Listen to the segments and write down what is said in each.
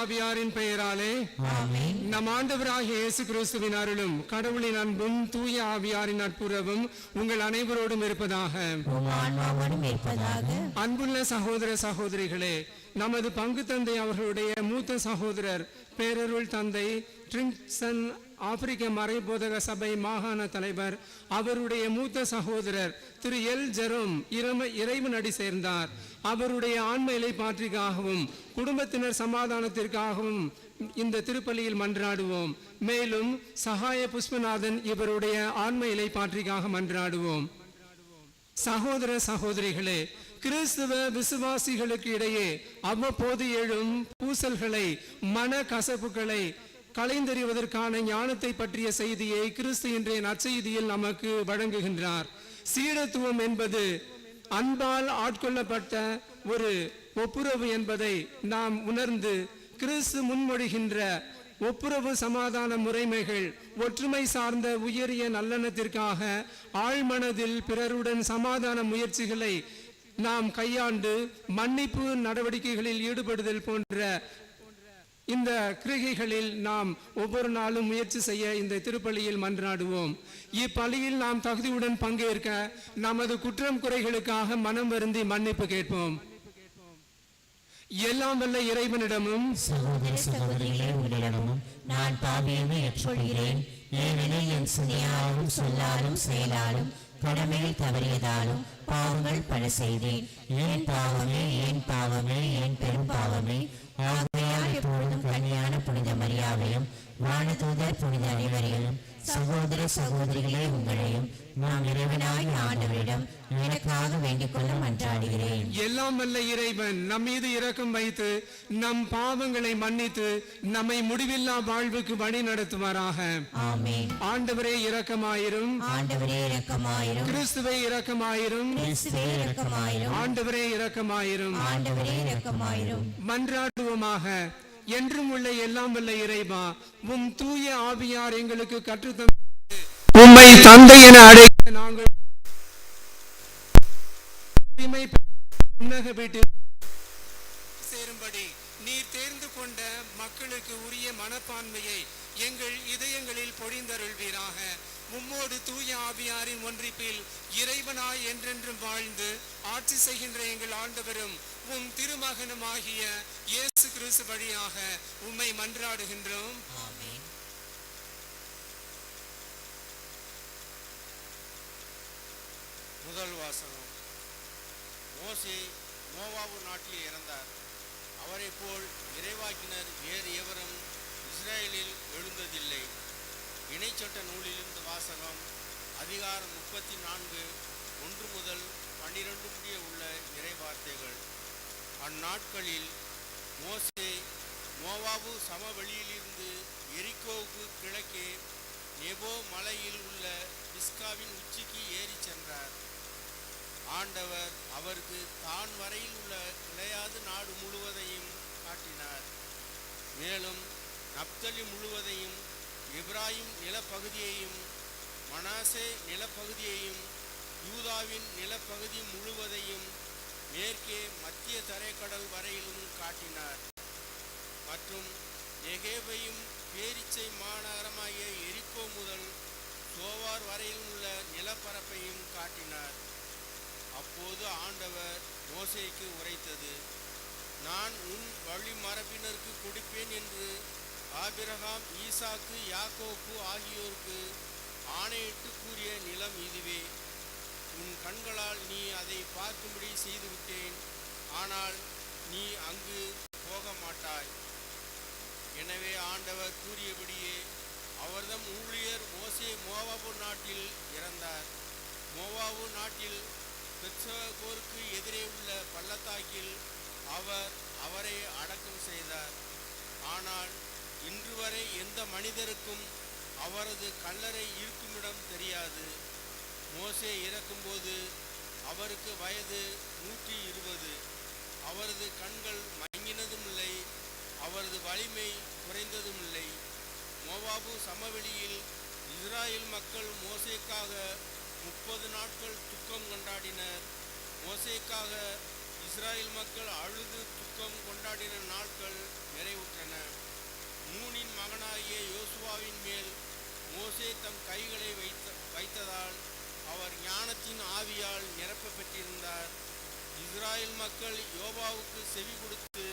ஆவியாரின் பெயராலே. நம் ஆண்டவராகிய இயேசு கிறிஸ்துவின் அருளும் கடவுளின் அன்பும் தூய ஆவியாரின் நட்புறவும் உங்கள் அனைவரோடும் இருப்பதாக. அன்புள்ள சகோதர சகோதரிகளே நமது பங்கு தந்தை அவர்களுடைய மூத்த சகோதரர் பேரருள் தந்தை ட்ரிங்சன் ஆப்பிரிக்க மறைபோதக சபை மாகாண தலைவர் அவருடைய மூத்த சகோதரர் திரு எல் ஜெரோம் இறைம இறைவனடி சேர்ந்தார். அவருடைய ஆண்மையிலை பாற்றிக்காகவும் குடும்பத்தினர் சமாதானத்திற்காகவும் இந்த திருப்பலியில் மன்றாடுவோம். மேலும் சகாய புஷ்பநாதன் இவருடைய ஆண்மையிலை பாற்றிக்காக மன்றாடுவோம். சகோதர சகோதரிகளே கிறிஸ்துவ விசுவாசிகளுக்கு இடையே அவ்வப்போது எழும் பூசல்களை மன கசப்புகளை கலைந்தறிவதற்கான ஞானத்தை பற்றிய செய்தியை கிறிஸ்து இன்றைய நற்செய்தியில் நமக்கு வழங்குகின்றார். சீடத்துவம் என்பது அன்பால் ஆட்கொள்ளப்பட்ட ஒரு ஒப்புரவு என்பதை நாம் உணர்ந்து கிறிஸ்து முன்மொழிகின்ற ஒப்புரவு சமாதான முறைமைகள் ஒற்றுமை சார்ந்த உயரிய நல்லெண்ணத்திற்காக ஆழ்மனதில் பிறருடன் சமாதான முயற்சிகளை நாம் கையாண்டு மன்னிப்பு நடவடிக்கைகளில் ஈடுபடுதல் போன்ற இந்த கிரிகைகளில் நாம் ஒவ்வொரு நாளும் முயற்சி செய்ய இந்த திருப்பள்ளியில் மன்றாடுவோம். இப்பள்ளியில் நாம் தகுதியுடன் பங்கேற்க நமது குற்றம் குறைகளுக்காக மனம் வருந்தி மன்னிப்பு கேட்போம். எல்லாம் வல்ல இறைவனிடமும் சகோதர சகோதரிகளே உங்களிடமும் நான் பாவியமே ஏற்றுக்கொள்கிறேன். ஏனெனில் என் சிந்தையாலும் சொல்லாலும் செயலாலும் கடமையில் தவறியதாலும் பாவங்கள் பல செய்தேன். ஏன் பாவமே ஏன் பாவமே ஏன் பெரும் பாவமே. ஆகவே எப்பொழுதும் கல்யாண புனித மரியாவையும் வானதூதர் புனித அனைவரையும் சகோதர சகோதரிகளே உங்களையும் நாம் இறைவனாய் ஆண்டவரிடம் எனக்காக வேண்டிக் கொள்ள மன்றாடுகிறேன் எல்லாம் வல்ல இறைவன் நம் மீது இரக்கம் வைத்து நம் பாவங்களை மன்னித்து நம்மை முடிவில்லா வாழ்வுக்கு வழி நடத்துவாராக. ஆண்டவரே இரக்கமாயிரும். ஆண்டவரே இரக்கமாயிரும். கிறிஸ்துவை இரக்கமாயிரும். கிறிஸ்துவே இரக்கமாயிரும். ஆண்டவரே இரக்கமாயிரும். ஆண்டவரே இரக்கமாயிரும். மன்றாடுவோமாக. என்றும் உள்ள எல்லாம் வல்ல இறைவா உம் தூய ஆவியார் எங்களுக்கு கற்றுத்தந்த உம்மை தந்தை என அழைக்க நாங்கள் சேரும்படி நீர் தேர்ந்து கொண்ட மக்களுக்கு உரிய மனப்பான்மையை எங்கள் இதயங்களில் பொழிந்தருள்வீராக. உம்மோடு தூய ஆவியாரின் ஒன்றிப்பில் இறைவனாய் என்றென்றும் வாழ்ந்து ஆட்சி செய்கின்ற எங்கள் ஆண்டவரும் உம் திருமகனுமாகிய இயேசு கிறிஸ்து வழியாக உம்மை மன்றாடுகின்றோம். ஆமென். முதல் வாசகம். மோசே மோவாபு நாட்டில் இறந்தார். அவரைப் போல் இறைவாக்கினர் வேறு எவரும் இஸ்ரேலில் எழுந்ததில்லை. இணைச்சட்ட நூலிலிருந்து வாசகம் அதிகாரம் முப்பத்தி நான்கு ஒன்று முதல் பன்னிரண்டு முடிய உள்ள இறைவார்த்தைகள். அந்நாட்களில் மோசே மோவாபு சமவெளியிலிருந்து எரிக்கோவுக்கு கிழக்கே நெபோ மலையில் உள்ள பிஸ்காவின் உச்சிக்கு ஏறிச் சென்றார். ஆண்டவர் அவருக்கு தான் வரையில் உள்ள கிளையாது நாடு முழுவதையும் காட்டினார். மேலும் நப்தலி முழுவதையும் இப்ராஹிம் நிலப்பகுதியையும் மனாசே நிலப்பகுதியையும் யூதாவின் நிலப்பகுதி முழுவதையும் மேற்கே மத்திய தரைக்கடல் வரையிலும் காட்டினார். மற்றும் நெகேவையும் பேரிச்சை மாநகரமாகிய எரிக்கோ முதல் சோவார் வரையிலும் உள்ள நிலப்பரப்பையும் காட்டினார். அப்போது ஆண்டவர் மோசைக்கு உரைத்தது நான் உன் வழி மரபினருக்கு கொடுப்பேன் என்று ஆபிரகாம் ஈசாக்கு யாக்கோப்பு ஆகியோருக்கு ஆணையிட்டு கூறிய நிலம் இதுவே. உன் கண்களால் நீ அதை பார்க்கும்படி செய்துவிட்டேன். ஆனால் நீ அங்கு போக மாட்டாய் எனவே ஆண்டவர் கூறியபடியே அவர்தம் ஊழியர் மோசே மோவாபு நாட்டில் இறந்தார். மோவாபு நாட்டில் பெத்சகோருக்கு எதிரே உள்ள பள்ளத்தாக்கில் அவர் அவரை அடக்கம் செய்தார். ஆனால் இன்று வரை எந்த மனிதருக்கும் அவரது கல்லறை இருக்குமிடம் தெரியாது. மோசே இறக்கும்போது அவருக்கு வயது நூற்றி இருபது. அவரது கண்கள் மங்கினதும் இல்லை அவரது வலிமை குறைந்ததும் இல்லை மோவாபு சமவெளியில் இஸ்ராயல் மக்கள் மோசேக்காக முப்பது நாட்கள் துக்கம் கொண்டாடினர். மோசேக்காக இஸ்ராயல் மக்கள் அழுது துக்கம் கொண்டாடின நாட்கள் நிறைவுற்றன. மூனின் மகனாகிய யோசுவாவின் மேல் மோசே தம் கைகளை வைத்த வைத்ததால் அவர் ஞானத்தின் ஆவியால் நிரப்ப பெற்றிருந்தார் மக்கள் யோபாவுக்கு செவி கொடுத்து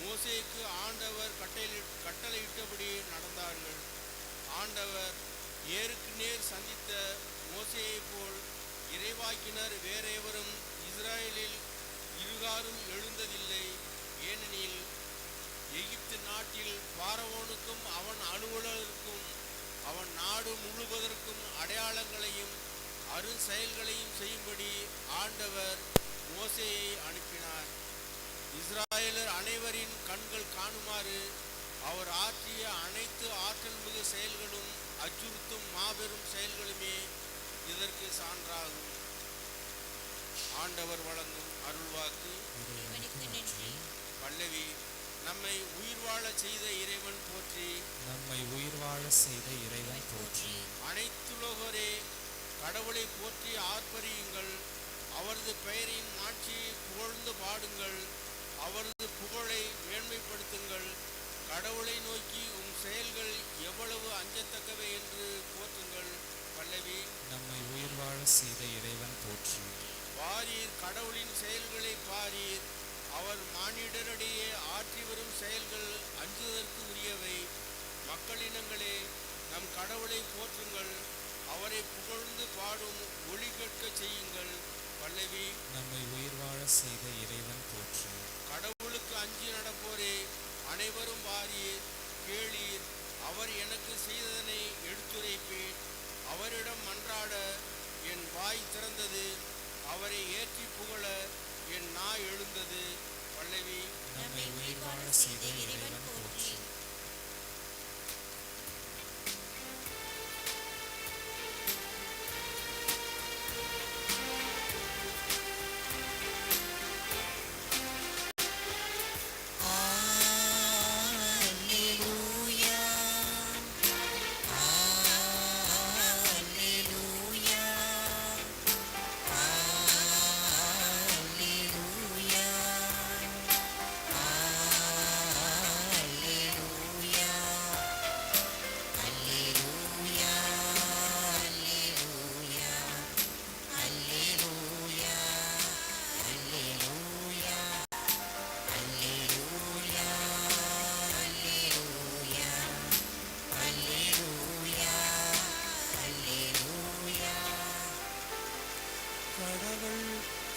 மோசேக்கு ஆண்டவர் கட்டளை கட்டளையிட்டபடி நடந்தார்கள். ஆண்டவர் ஏருக்கு நேர் சந்தித்த மோசையைப் போல் இறைவாக்கினர் வேறெவரும் இஸ்ராயலில் இருகாரும் எழுந்ததில்லை. ஏனெனில் எகிப்து நாட்டில் பாரவோனுக்கும் அவன் அலுவலருக்கும் அவன் நாடு முழுவதற்கும் அடையாளங்களையும் அரும் செயல்களையும் செய்யும்படி ஆண்டவர் மோசேயை அனுப்பினார். இஸ்ராயலர் அனைவரின் கண்கள் காணுமாறு அவர் ஆற்றிய அனைத்து ஆற்றல் மிகு செயல்களும் அச்சுறுத்தும் மாபெரும் செயல்களுமே இதற்கு சான்றாகும். ஆண்டவர் வழங்கும் அருள்வாக்கு. பல்லவி நம்மை உயிர் வாழச் செய்த இறைவன் போற்றி. நம்மை உயிர் வாழ செய்த இறைவன் போற்றி. அனைத்துலோகரே கடவுளை போற்றி ஆர்ப்பரியுங்கள். அவரது பெயரின் மாட்சியை புகழ்ந்து பாடுங்கள். அவரது புகழை மேன்மைப்படுத்துங்கள். கடவுளை நோக்கி உம் செயல்கள் எவ்வளவு அஞ்சத்தக்கவை என்று போற்றுங்கள். பல்லவி. நம்மை உயிர் வாழ செய்த இறைவன் போற்றி. வாரீர் கடவுளின் செயல்களை பாரீர். அவர் மானிடரிடையே ஆற்றி வரும் செயல்கள் அஞ்சுவதற்கு உரியவை. மக்களினங்களே நம் கடவுளை போற்றுங்கள். அவரை புகழ்ந்து பாடும் ஒளி கேட்கச் செய்யுங்கள் பல்லவி. நம்மை உயிர் வாழ செய்த இறைவன் போற்றி. கடவுளுக்கு அஞ்சி நடப்போரே அனைவரும் வாரீர் கேளீர். அவர் எனக்கு செய்ததனை எடுத்துரைப்பேன். அவரிடம் மன்றாட என் வாய் திறந்தது. அவரை ஏற்றி புகழ என் நாய் எழுந்தது. பல்லவி. நம்மை உயிர் வாழ செய்த இறைவன் போற்றி.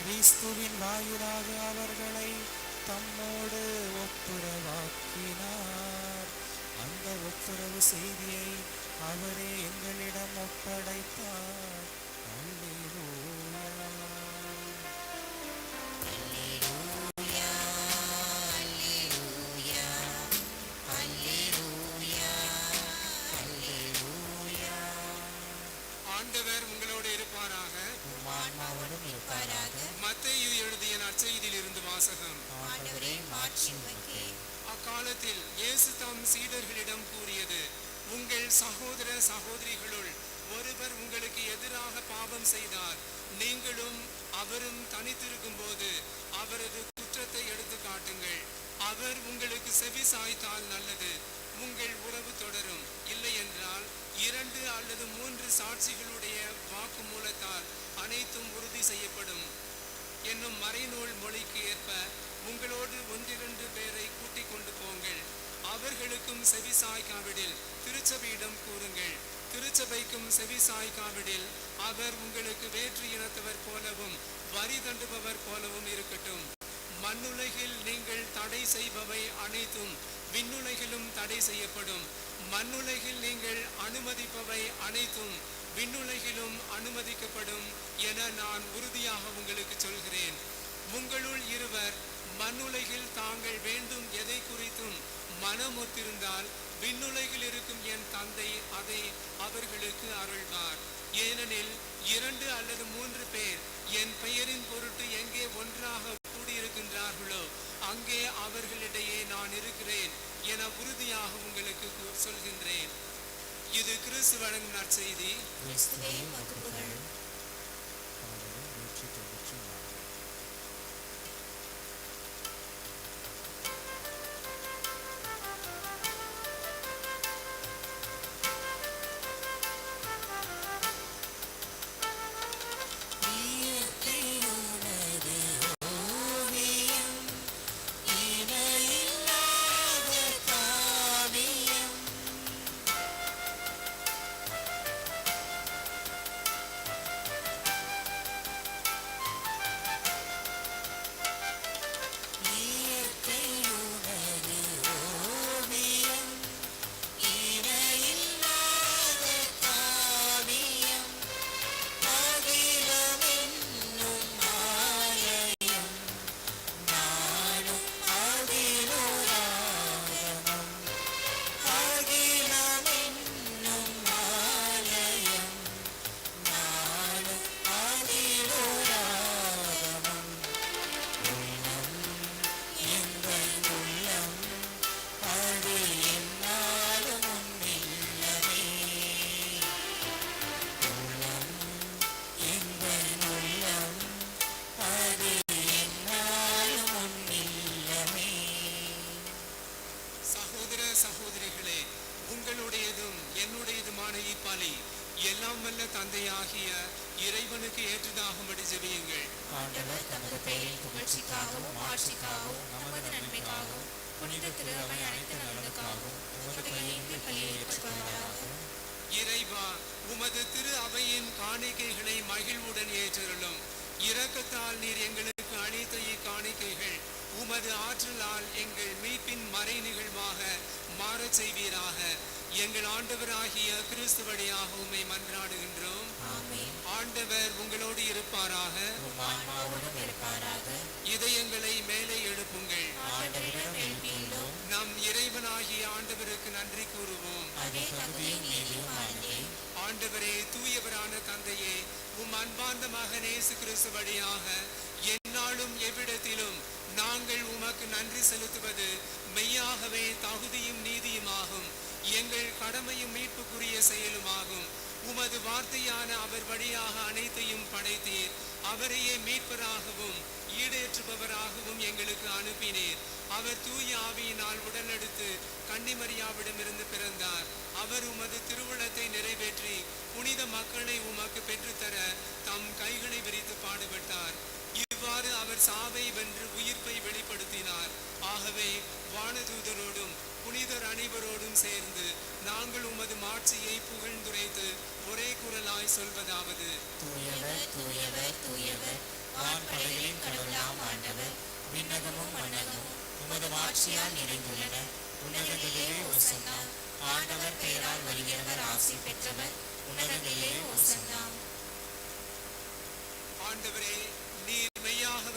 கிறிஸ்துவின் வாயிலாக அவர்களை தம்மோடு ஒப்புரவாக்கினார். அந்த ஒப்புரவு செய்தியை அவரே எங்களிடம் ஒப்படைத்தார். அவர்களுக்கும் செவி சாய்க்காவிடில். திருச்சபையிடம் கூறுங்கள். திருச்சபைக்கும் செவி சாய்க்காவிடில். அவர் உங்களுக்கு வேற்று இனத்தவர் போலவும் வரி தண்டுபவர் போலவும் இருக்கட்டும். மண்ணுலகில் நீங்கள் தடை செய்பவை அனைத்தும் விண்ணுலகிலும் தடை செய்யப்படும். மண்ணுலகில் நீங்கள் அனுமதிப்பவை அனைத்தும் விண்ணுலகிலும் அனுமதிக்கப்படும் என நான் உறுதியாக உங்களுக்கு சொல்கிறேன். உங்களுள் இருவர் மண்ணுலகில் தாங்கள் வேண்டும் எதை குறித்தும் மனம் ஒத்திருந்தால் விண்ணுலகில் இருக்கும் என் தந்தை அதை அவர்களுக்கு அருள்வார். ஏனெனில் இரண்டு அல்லது மூன்று பேர் என் பெயரின் பொருட்டு எங்கே ஒன்றாக கூடியிருக்கின்றார்களோ அங்கே அவர்களிடையே நான் இருக்கிறேன் என உறுதியாக உங்களுக்கு சொல்கின்றேன். இது கிறிஸ்து வழங்கும் நற்செய்தி தந்தையாகிய இறைவனுக்கு ஏற்றதாகும்படி ஜெபியுங்கள் ஆண்டவர் தமது பெயரின் புகழ்ச்சிக்காகவும் ஆட்சிக்காகவும் நமது நன்மைக்காகவும் புனித திரு அவை அனைத்து நலனுக்காகவும் இறைவா உமது திரு அவையின் காணிக்கைகளை மகிழ்வுடன் ஏற்றருளும். இரக்கத்தால் நீர் எங்களுக்கு அளித்த இக்காணிக்கைகள் உமது ஆற்றலால் எங்கள் மீட்பின் மறை நிகழ்வாக மாறச் செய்வீராக. எங்கள் ஆண்டவராகிய கிறிஸ்து வழியாக உம்மை மன்றாடுகின்றோம் ஆண்டவர் உங்களோடு இருப்பாராக. இதயங்களை மேலே எழுப்புங்கள். நம் இறைவனாகிய ஆண்டவருக்கு நன்றி கூறுவோம். ஆண்டவரே தூயவரான தந்தையே உம் அன்பார்ந்த மகன் இயேசு கிறிஸ்து வழியாக எந்நாளும் எவ்விடத்திலும் நாங்கள் உமக்கு நன்றி செலுத்துவது மெய்யாகவே தகுதியும் நீதியுமாகும். எங்கள் கடமையும் மீட்புக்குரிய செயலுமாகும். உமது வார்த்தையான அவர் வழியாக அனைத்தையும் படைத்தீர். அவரையே மீட்பராகவும் ஈடேற்றுபவராகவும் எங்களுக்கு அனுப்பினீர். அவர் தூய ஆவியினால் உடலெடுத்து கன்னிமரியாவிடமிருந்து பிறந்தார். அவர் உமது திருவுளத்தை நிறைவேற்றி புனித மக்களை உமக்கு பெற்றுத்தர தம் கைகளை விரித்து பாடுபட்டார். இவ்வாறு அவர் சாவை வென்று உயிர்ப்பை வெளிப்படுத்தினார். ஆகவே வானதூதரோடும் புனிதர் அனைவரோடும் சேர்ந்து நாங்கள் உமது மாட்சியை புகழ்ந்துரைத்து ஒரே குரலாய் சொல்வதாவது. தூயவர் தூயவர் தூயவர். வான்படைகளின் கடவுளாம் ஆண்டவர். விண்ணகமும் மன்னகமும் உமது மாட்சியால் நிறைந்துள்ளன. உன்னதங்களிலே ஓசன்னா ஆண்டவர் பெயரால் வருகிறவர் ஆசி பெற்றவர். உன்னதங்களிலே ஓசன்னா ஆண்டவரே நீர் மெய்யாகவே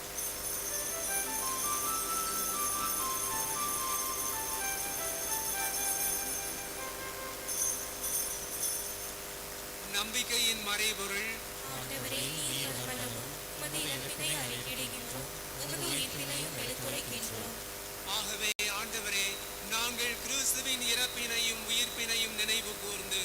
எடுத்துரைக்கின்றோம். ஆகவே ஆண்டவரே நாங்கள் கிறிஸ்துவின் இறப்பினையும் உயிர்ப்பினையும் நினைவு கூர்ந்து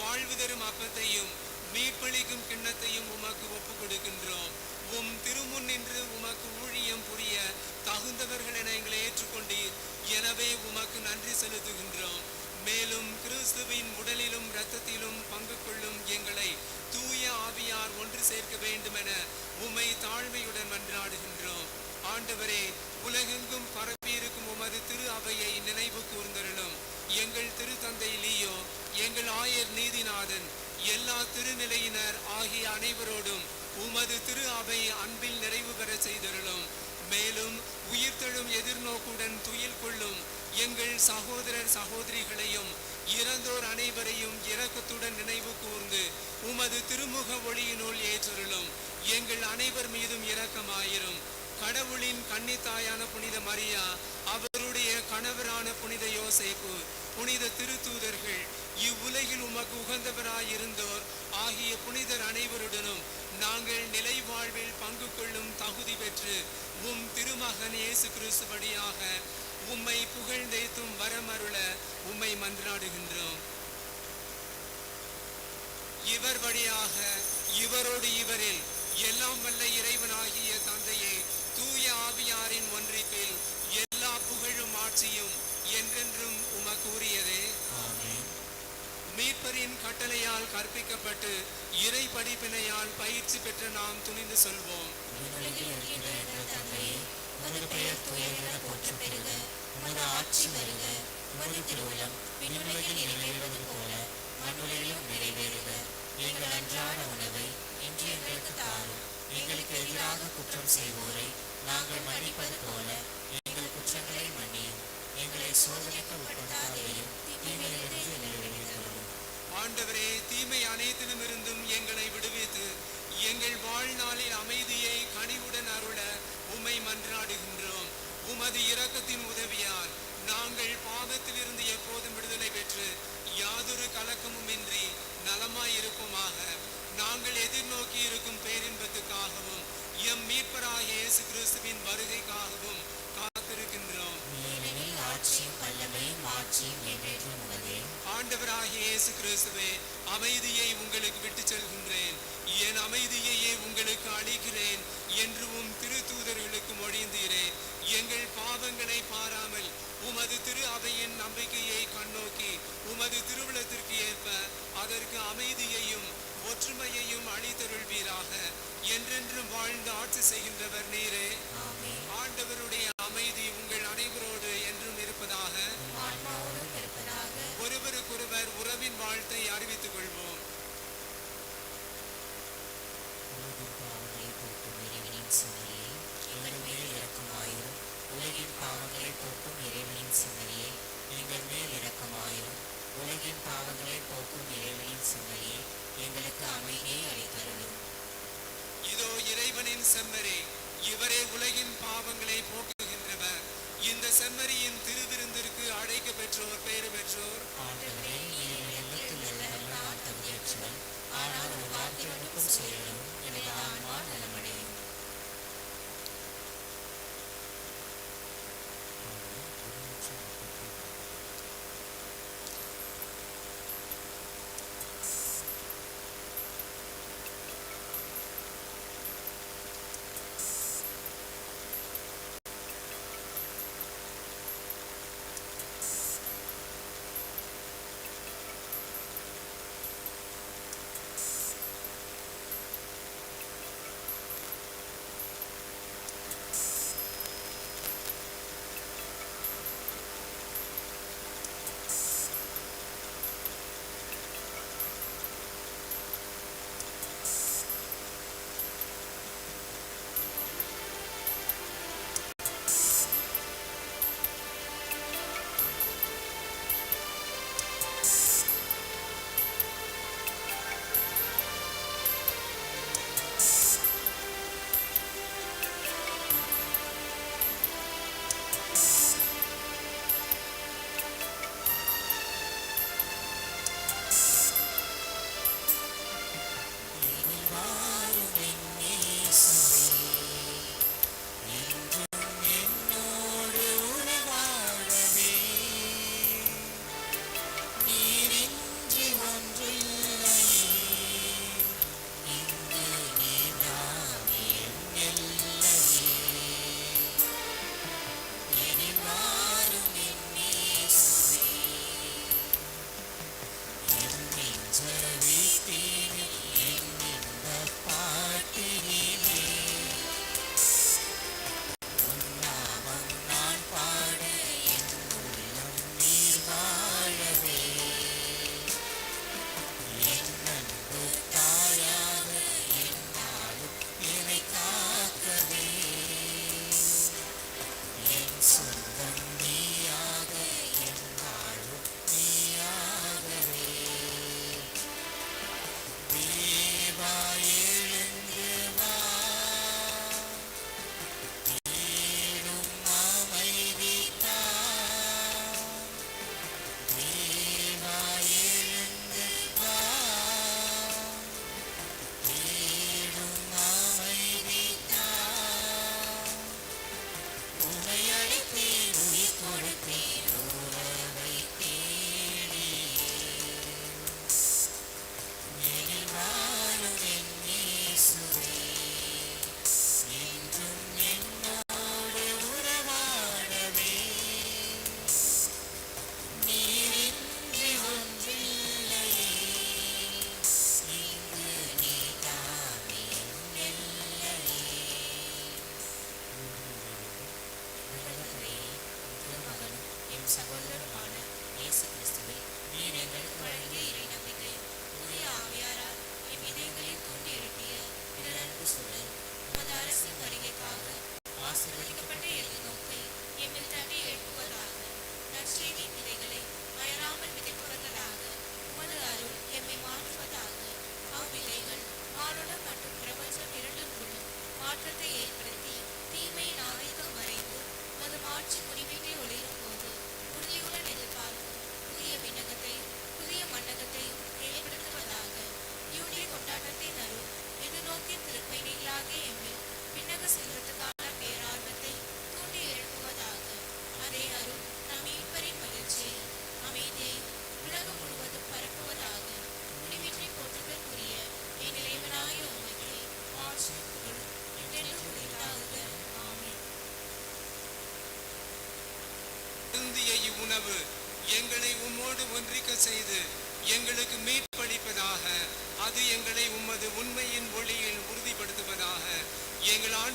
வாழ்வு தரும் அப்பத்தையும் மீட்பளிக்கும் கிண்ணத்தையும் உமக்கு ஒப்புக் கொடுக்கின்றோம் உம் திருமுன் நின்று உமக்கு ஊழியம் புரிய தகுந்தவர்கள் என எங்களை ஏற்றுக்கொண்டீர் எனவே உமக்கு நன்றி செலுத்துகின்றோம் மேலும் கிறிஸ்துவின் உடலிலும் இரத்தத்திலும் பங்கு கொள்ளும் எங்களை தூய ஆவியார் ஒன்று சேர்க்க வேண்டுமென உம்மை தாழ்மையுடன் மன்றாடுகின்றோம் ஆண்டவரே உலகெங்கும் பரப்பியிருக்கும் உமது திரு அவையை நினைவு கூர்ந்தருளும் எங்கள் திருத்தந்தை லீயோ எங்கள் ஆயர் நீதிநாதன் எல்லா திருநிலையினர் ஆகிய அனைவரோடும் உமது திரு அவை அன்பில் நிறைவு பெற செய்தருளும் மேலும் உயிர்த்தெழும் எதிர்நோக்குடன் துயில் கொள்ளும் எங்கள் சகோதரர் சகோதரிகளையும் இறந்தோர் அனைவரையும் இரக்கத்துடன் நினைவு கூர்ந்து உமது திருமுக ஒளியினுள் ஏற்றருளும் எங்கள் அனைவர் மீதும் இரக்கமாயிரும் கடவுளின் கன்னித்தாயான புனித மரியா அவருடைய புனித யோசேப்பு புனித திருத்தூதர்கள் இவ்வுலகில் உமக்கு உகந்தவராயிருந்தோர் ஆகிய புனிதர் அனைவருடனும் நாங்கள் நிலை வாழ்வில் பங்கு கொள்ளும் தகுதி பெற்று உம் திருமகன் இயேசு கிறிஸ்து வழியாக உம்மை புகழ்ந்தேத்தும் வரமருள உம்மை மன்றாடுகின்றோம். இவர் வழியாக இவரோடு இவரில் எல்லாம் வல்ல இறைவனாகிய தந்தையை தூய ஆவியாரின் ஒன்றிப்பில் ஆட்சியும் என்றென்றும் உமக்கு உரியதே மீட்பரின் கட்டளையால் கற்பிக்கப்பட்டு இறை படிப்பினையால் பயிற்சி பெற்ற நாம் துணிந்து சொல்வோம். உலகில் இருக்கின்ற எங்கள் தந்தையே உமது பெயர் துயரென போற்றப் பெறுக உமது ஆட்சி வருக. உமது திருவுளம் விண்ணுலகில் நிறைவேறுவது போல மண்ணுலகிலும் நிறைவேறுக. எங்கள் அன்றாட உணவை இன்று எங்களுக்கு தாரும். எங்களுக்கு எதிராக குற்றம் செய்வோரை நாங்கள் மன்னிப்பது போல எங்கள் குற்றங்களை எங்களை சோதனைக்கு தீமையிலிருந்து எங்களை விடுவித்தருளும் ஆண்டவரே தீமை அனைத்திலும் இருந்தும் எங்களை விடுவித்து எங்கள் வாழ்நாளில் அமைதியை கனிவுடன் அருள உம்மை மன்றாடுகின்றோம். உமது இரக்கத்தின் உதவியால் நாங்கள் பாவத்திலிருந்து எப்போதும் விடுதலை பெற்று யாதொரு கலக்கமும் இன்றி நலமாயிருப்போமாக நாங்கள் எதிர்நோக்கி இருக்கும் பேரின்பத்துக்காகவும் எம் மீட்பராக இயேசு கிறிஸ்துவின் வருகைக்காகவும் காத்திருக்கின்றோம் ஏனெனில் ஆட்சியும் வல்லமையும் ஆட்சியும் என்றென்றும் உமதே ஆண்டவராகிய இயேசு கிறிஸ்துவே அமைதியை உங்களுக்கு விட்டுச் செல்கின்றேன். என் அமைதியையே உங்களுக்கு அளிக்கிறேன் என்று உம் திருத்தூதர்களுக்கு மொழிந்தீரே. எங்கள் பாவங்களை பாராமல் உமது திரு அவையின் நம்பிக்கையை கண்ணோக்கி உமது திருவிழத்திற்கு ஏற்ப அதற்கு அமைதியையும் ஒற்றுமையையும் அளித்தருள்வீராக. என்றென்றும் வாழ்ந்து ஆட்சி செய்கின்றவர் நீரே. ஆண்டவருடைய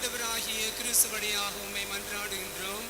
ஆண்டவராகிய கிறிஸ்துவடியாக உம்மை மன்றாடுகின்றோம்.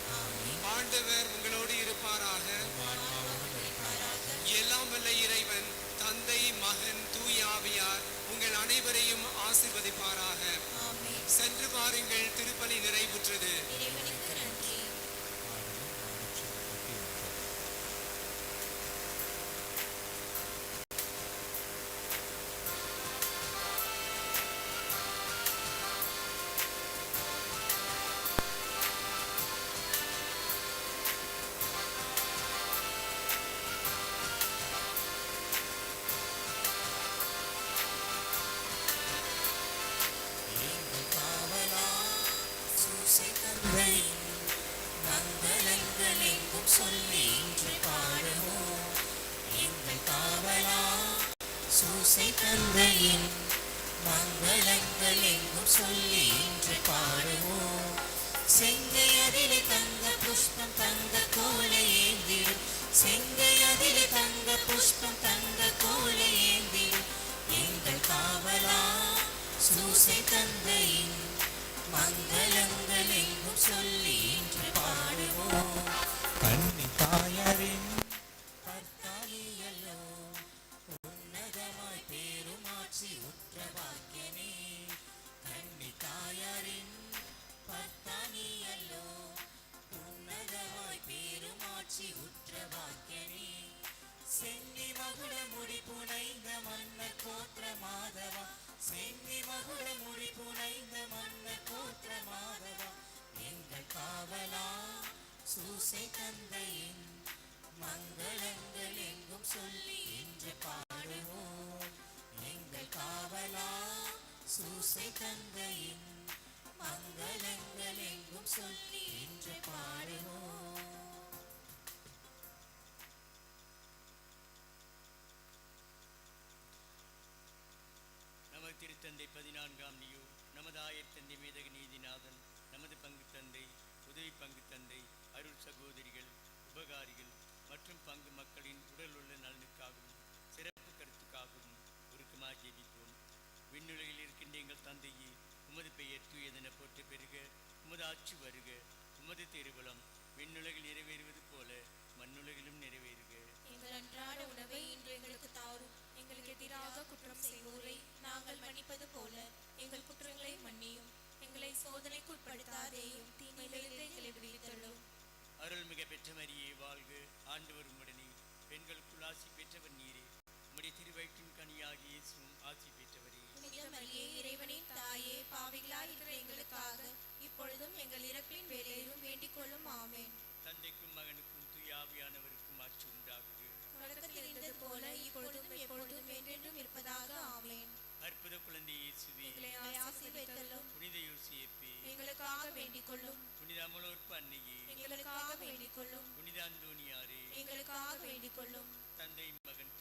சொல்லி இன்று பாடுவோம் எங்கள் காவலா சூசை தந்தையின் மங்களங்கள் எங்கும் சொல்லி இன்று பாடுவோம் செங்கை அதிலே தங்க புஷ்பம் தங்க கோலை ஏந்திடும் செங்கை அதிலே தங்க புஷ்பம் தங்க கோலை ஏந்திடும் எங்கள் காவலா சூசை தந்தையின் மங்களங்கள் எங்கும் சொல்லி இன்று பாடுவோம். கன்னி தாயாரின் சென்னி மகுட முடி புனைந்த மன்னர் கோத்திர தந்தை பதினான்காம் நியூ நமது ஆயத்தந்தை மேதக நீதிநாதன் நமது பங்கு தந்தை உதவி பங்கு தந்தை அருள் சகோதரிகள் உபகாரிகள் மற்றும் பங்கு மக்களின் உடல் உள்ள நலனுக்காகவும் சிறப்பு கருத்துக்காகவும் உருக்கமாக ஜெபிப்போம். விண்ணுலகில் இருக்கின்ற எங்கள் தந்தையே உமது பெயர் தூயதென போற்று பெருக உமது ஆட்சி வருக உமது திருவலம் விண்ணுலகில் நிறைவேறுவது போல மண்ணுலகிலும் நிறைவேறுக. எங்கள் அன்றாட உணவை இன்று எங்களுக்கு தாரும். எங்களுக்கு எதிராக குற்றம் செய்வோரை நாங்கள் மன்னிப்பது போல எங்கள் குற்றங்களை மன்னியும். எங்களை சோதனைக்கு உட்படுத்தாதேயும் தீமையிலிருந்து எங்களை விடுவித்தள்ளும் அருள்மிக பெற்ற மரியே வாழ்க. ஆண்டவர் உம்முடனே. பெண்களுக்குள் ஆசி பெற்றவர் நீரே. உம்முடைய திருவயிற்றின் கனியாகிய இயேசுவும் ஆசி பெற்றவரே. மரியே இறைவனின் தாயே பாவிகளாய் இருக்கிற எங்களுக்காக இப்பொழுதும் எங்கள் இறப்பின் வேலையிலும் வேண்டிக் கொள்ளும். ஆமேன். தந்தைக்கும் மகனுக்கும் தூயாவியானவருக்கும் ஆட்சி உண்டாகுக தொடக்கத்தில் இருந்தது போல இப்பொழுதும் எப்பொழுதும் என்றென்றும் இருப்பதாக. ஆமேன். அற்புத குழந்தை இயேசுவே புனித யோசியப்பே எங்களுக்காக வேண்டிக் கொள்ளும் புனித அமலோற்ப அன்னையே எங்களுக்காக வேண்டிக் கொள்ளும் புனித அந்தோனியாரே எங்களுக்காக வேண்டிக் கொள்ளும் தந்தை மகன்